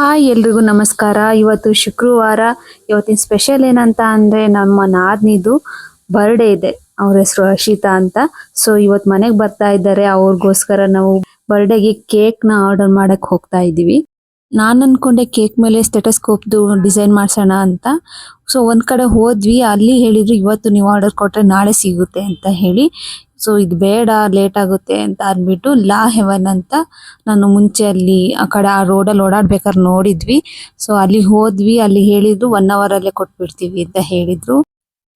Hi ಎಲ್ರಿಗೂ ನಮಸ್ಕಾರ. ಇವತ್ತು ಶುಕ್ರವಾರ, ಇವತ್ತಿನ ಸ್ಪೆಷಲ್ ಏನಂತ ಅಂದ್ರೆ ನಮ್ಮ ನಾದ್ನಿದು ಬರ್ಡೇ ಇದೆ. ಅವ್ರ ಹೆಸರು ಹರ್ಷಿತಾ ಅಂತ. ಸೊ ಇವತ್ತು ಮನೆಗೆ ಬರ್ತಾ ಇದ್ದಾರೆ. ಅವ್ರಿಗೋಸ್ಕರ ನಾವು ಬರ್ಡೇಗೆ ಕೇಕ್ನ ಆರ್ಡರ್ ಮಾಡಕ್ಕೆ ಹೋಗ್ತಾ ಇದೀವಿ. ನಾನು ಅನ್ಕೊಂಡೆ ಕೇಕ್ ಮೇಲೆ ಸ್ಟೆಟಸ್ಕೋಪ್ದು ಡಿಸೈನ್ ಮಾಡ್ಸೋಣ ಅಂತ. ಸೊ ಒಂದ್ ಕಡೆ ಹೋದ್ವಿ. ಅಲ್ಲಿ ಹೇಳಿದ್ರು, ಇವತ್ತು ನೀವು ಆರ್ಡರ್ ಕೊಟ್ರೆ ನಾಳೆ ಸಿಗುತ್ತೆ ಅಂತ ಹೇಳಿ. ಸೊ ಇದು ಬೇಡ ಲೇಟ್ ಆಗುತ್ತೆ ಅಂತ ಅಂದ್ಬಿಟ್ಟು ಲಾ ಹೆವನ್ ಅಂತ ನಾನು ಮುಂಚೆ ಅಲ್ಲಿ ಆ ಕಡೆ ಆ ರೋಡಲ್ಲಿ ಓಡಾಡ್ಬೇಕಾದ್ರೆ ನೋಡಿದ್ವಿ. ಸೊ ಅಲ್ಲಿ ಹೋದ್ವಿ ಅಲ್ಲಿ ಹೇಳಿದ್ರು ಒನ್ ಅವರ್ ಅಲ್ಲೇ ಕೊಟ್ಬಿಡ್ತೀವಿ ಅಂತ ಹೇಳಿದ್ರು.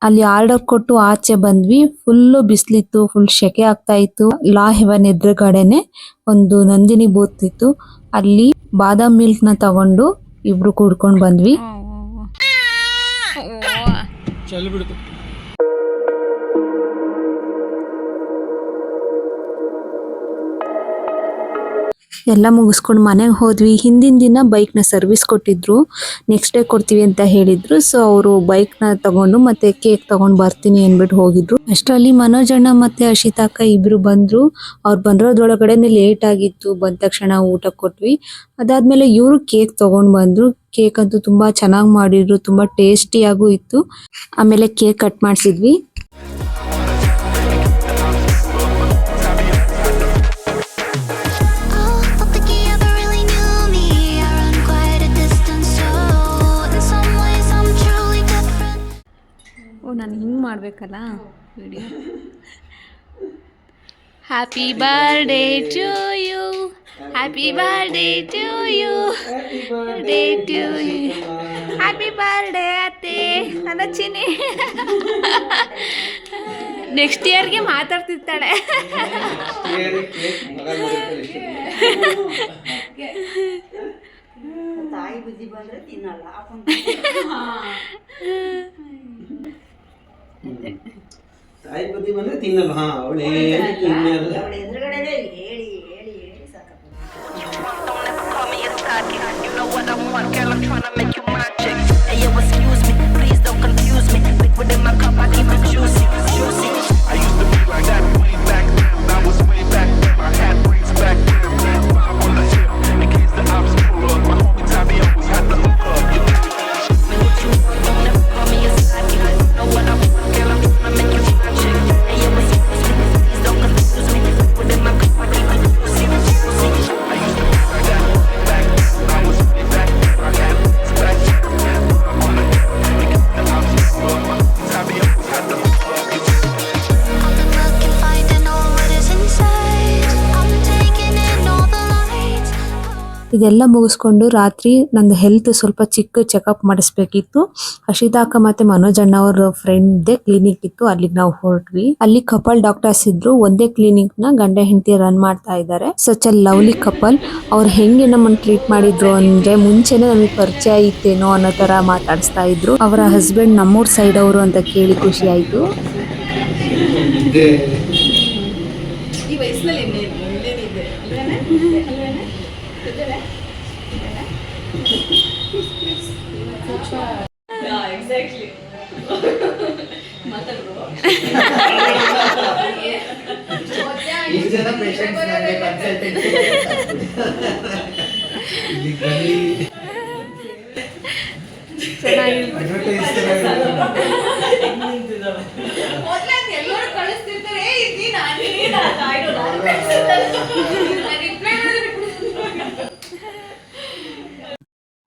ಅಲ್ಲಿ ಆರ್ಡರ್ ಕೊಟ್ಟು ಆಚೆ ಬಂದ್ವಿ ಫುಲ್ಲು ಬಿಸಿಲಿತ್ತು ಫುಲ್ ಶೆಕೆ ಆಗ್ತಾ ಇತ್ತು. ಲಾ ಹೆವನ್ ಎದುರುಗಡೆನೆ ಒಂದು ನಂದಿನಿ ಬೂತ್ ಇತ್ತು. ಅಲ್ಲಿ ಬಾದಾಮ್ ಮಿಲ್ಕ್ನ ತಗೊಂಡು ಇಬ್ರು ಕೂಡ್ಕೊಂಡು ಬಂದ್ವಿ. ಎಲ್ಲ ಮುಗಿಸ್ಕೊಂಡು ಮನೆಗೆ ಹೋದ್ವಿ. ಹಿಂದಿನ ದಿನ ಬೈಕ್ನ ಸರ್ವಿಸ್ ಕೊಟ್ಟಿದ್ರು. ನೆಕ್ಸ್ಟ್ ಡೇ ಕೊಡ್ತೀವಿ ಅಂತ ಹೇಳಿದ್ರು. ಸೊ ಅವರು ಬೈಕ್ನ ತಗೊಂಡು ಮತ್ತೆ ಕೇಕ್ ತಗೊಂಡು ಬರ್ತೀನಿ ಅಂದ್ಬಿಟ್ಟು ಹೋಗಿದ್ರು. ಅಷ್ಟರಲ್ಲಿ ಮನೋಜ್ ಮತ್ತೆ ಅಶಿತಾಕ ಇಬ್ರು ಬಂದ್ರು. ಅವ್ರು ಬಂದಿರೋದ್ರೊಳಗಡೆನೆ ಲೇಟ್ ಆಗಿತ್ತು. ಬಂದ ತಕ್ಷಣ ಊಟ ಕೊಟ್ವಿ. ಅದಾದ್ಮೇಲೆ ಇವರು ಕೇಕ್ ತಗೊಂಡ್ ಬಂದ್ರು. ಕೇಕ್ ಅಂತೂ ತುಂಬಾ ಚೆನ್ನಾಗಿ ಮಾಡಿದ್ರು. ತುಂಬಾ ಟೇಸ್ಟಿಯಾಗೂ ಇತ್ತು. ಆಮೇಲೆ ಕೇಕ್ ಕಟ್ ಮಾಡಿಸಿದ್ವಿ. ನಾನು ಹಿಂಗೆ ಮಾಡಬೇಕಲ್ಲ happy birthday to you happy birthday to you day to you happy birthday ಅತ್ತೆ. ನನ್ನ ಚಿನ್ನಿ. ನೆಕ್ಸ್ಟ್ ಇಯರ್ಗೆ ಮಾತಾಡ್ತಿರ್ತಾಳೆ. ತಾಯಿ ಬುದ್ಧಿ ತಿನ್ನಲ್ಲ. ಅಪ್ಪನ ತಾಯಿ ಬುದ್ಧಿ ಬಂದ್ರೆ ತಿನ್ನಲ್ಲ ಹಾ ಅವಳೇ ತಿನ್ನಲ್ಲ ಅವಳ ಎದುರುಗಡೆನೆ ಹೇಳಿ ಹೇಳಿ ಹೇಳಿ ಸಾಕಪ್ಪ Call me a sidekick. You know what I want, girl. I'm trying to make you my chick. ಇದೆಲ್ಲ ಮುಗಿಸ್ಕೊಂಡು ರಾತ್ರಿ ನಂದು ಹೆಲ್ತ್ ಸ್ವಲ್ಪ ಚಿಕ್ಕ ಚೆಕಪ್ ಮಾಡಿಸ್ಬೇಕಿತ್ತು. ಅಕ್ಕ ಮತ್ತೆ ಮನೋಜ್ ಅಣ್ಣ ಅವ್ರ ಫ್ರೆಂಡ್ದೇ ಕ್ಲಿನಿಕ್ ಇತ್ತು, ಅಲ್ಲಿಗೆ ನಾವು ಹೊರಟ್ವಿ. ಅಲ್ಲಿ ಕಪಲ್ ಡಾಕ್ಟರ್ಸ್ ಇದ್ರು, ಒಂದೇ ಕ್ಲಿನಿಕ್ನ ಗಂಡ ಹೆಂಡತಿ ರನ್ ಮಾಡ್ತಾ ಇದ್ದಾರೆ ಸಚ್ ಅ ಲವ್ಲಿ ಕಪಲ್ ಅವ್ರು ಹೆಂಗೆ ನಮ್ಮನ್ನ ಟ್ರೀಟ್ ಮಾಡಿದ್ರು ಅಂದ್ರೆ ಮುಂಚೆನೆ ನಮಗೆ ಪರಿಚಯ ಇತ್ತೇನೋ ಅನ್ನೋ ತರ ಮಾತಾಡಿಸ್ತಾ ಇದ್ರು. ಅವರ ಹಸ್ಬೆಂಡ್ ನಮ್ಮೂರ್ ಸೈಡ್ ಅವರು ಅಂತ ಕೇಳಿ ಖುಷಿ ಆಯ್ತು.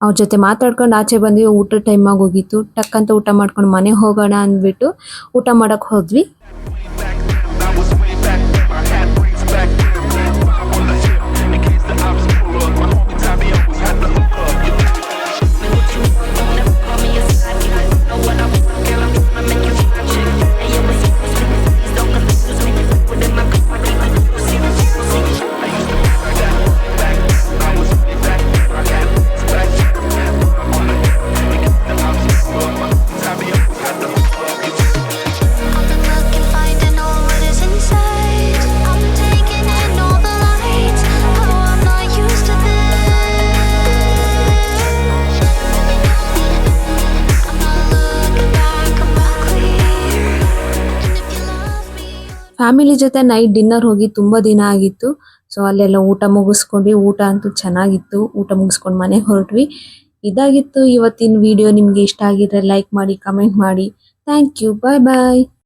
ಅವ್ರ ಜೊತೆ ಮಾತಾಡ್ಕೊಂಡು ಆಚೆ ಬಂದ್ವಿ ಊಟ ಟೈಮ್ ಆಗೋಗಿತ್ತು ಟಕ್ ಅಂತ ಊಟ ಮಾಡ್ಕೊಂಡು ಮನೆ ಹೋಗೋಣ ಅಂದ್ಬಿಟ್ಟು ಊಟ ಮಾಡಕ್ ಹೋದ್ವಿ. ಫ್ಯಾಮಿಲಿ ಜೊತೆ ನೈಟ್ ಡಿನ್ನರ್ ಹೋಗಿ ತುಂಬಾ ದಿನ ಆಗಿತ್ತು. ಸೊ, ಅಲ್ಲೆಲ್ಲ ಊಟ ಮುಗಿಸ್ಕೊಂಡ್ವಿ. ಊಟ ಅಂತೂ ಚೆನ್ನಾಗಿತ್ತು. ಊಟ ಮುಗಿಸ್ಕೊಂಡು ಮನೆಗೆ ಹೊರಟ್ವಿ. ಇದಾಗಿತ್ತು ಇವತ್ತಿನ ವಿಡಿಯೋ ನಿಮಗೆ ಇಷ್ಟ ಆಗಿದ್ರೆ ಲೈಕ್ ಮಾಡಿ ಕಮೆಂಟ್ ಮಾಡಿ. Thank you bye bye